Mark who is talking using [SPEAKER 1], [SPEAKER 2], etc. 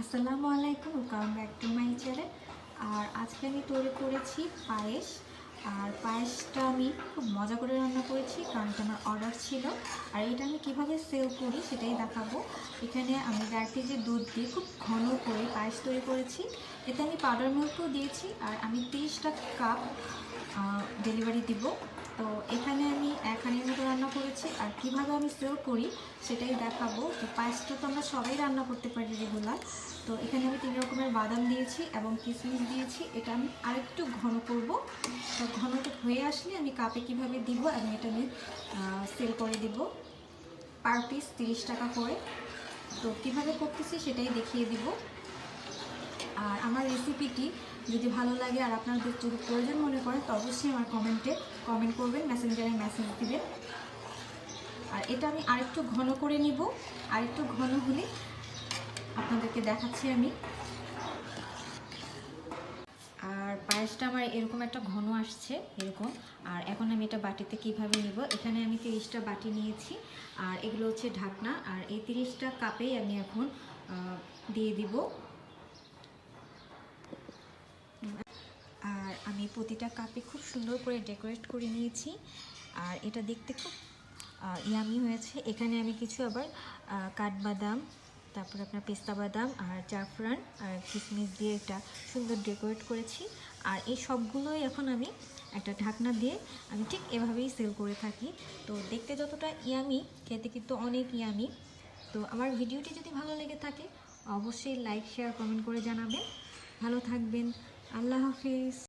[SPEAKER 1] আসসালামু আলাইকুম welcome back to my channel আর আজকে আমি তৈরি করেছি পায়েস। আর পায়েসটা আমি খুব মজা করে রান্না করেছি, কারণ এটা আমার অর্ডার ছিল। আর এটা আমি কীভাবে সেল করি সেটাই দেখাবো। এখানে আমি দেড় কেজি দুধ দিয়ে খুব ঘন করে পায়েস তৈরি করেছি। এতে আমি পাউডার মিল্কও দিয়েছি, আর আমি তিরিশটা কাপ ডেলিভারি দিব। তো এখানে আমি এক করেছি আর কীভাবে আমি সেল করি সেটাই দেখাবো। তো পায়েসটা তো আমরা সবাই রান্না করতে পারি রেগুলার তো এখানে আমি তিন রকমের বাদাম দিয়েছি এবং কিশমিশ দিয়েছি। এটা আমি আরেকটু ঘন করব। তো ঘনটা হয়ে আসলে আমি কাপে কীভাবে দিব এবং এটা আমি সেল করে দিব। পার পিস তিরিশ টাকা করে। তো কীভাবে করতেছি সেটাই দেখিয়ে দিব। আর আমার রেসিপিটি যদি ভালো লাগে আর আপনাদের যদি প্রয়োজন মনে করেন তো অবশ্যই আমার কমেন্টে কমেন্ট করবেন মেসেঞ্জারে মেসেজ দিবেন। এটা আমি আরেকটু ঘন করে নিব। আরেকটু ঘন হলে আপনাদেরকে দেখাচ্ছি আমি। আর পায়েসটা আমার এরকম একটা ঘন আসছে, এরকম। আর এখন আমি এটা বাটিতে কীভাবে নিব? এখানে আমি তিরিশটা বাটি নিয়েছি, আর এগুলো হচ্ছে ঢাকনা। আর এই তিরিশটা কাপেই আমি এখন দিয়ে দিব। আর আমি প্রতিটা কাপে খুব সুন্দর করে ডেকোরেট করে নিয়েছি। আর এটা দেখতে খুব ইয়ামি হয়েছে। এখানে আমি কিছু আবার কাঠবাদাম, তারপর আপনার পেস্তা বাদাম আর জাফরান আর কিশমিশ দিয়ে এটা সুন্দর ডেকোরেট করেছি। আর এই সবগুলোই এখন আমি একটা ঢাকনা দিয়ে আমি ঠিক এভাবেই সেল করে থাকি। তো দেখতে যতটা ইয়ামি খেতে কিন্তু অনেক ইয়ামি তো আমার ভিডিওটি যদি ভালো লেগে থাকে, অবশ্যই লাইক শেয়ার কমেন্ট করে জানাবেন। ভালো থাকবেন। আল্লাহ হাফিজ।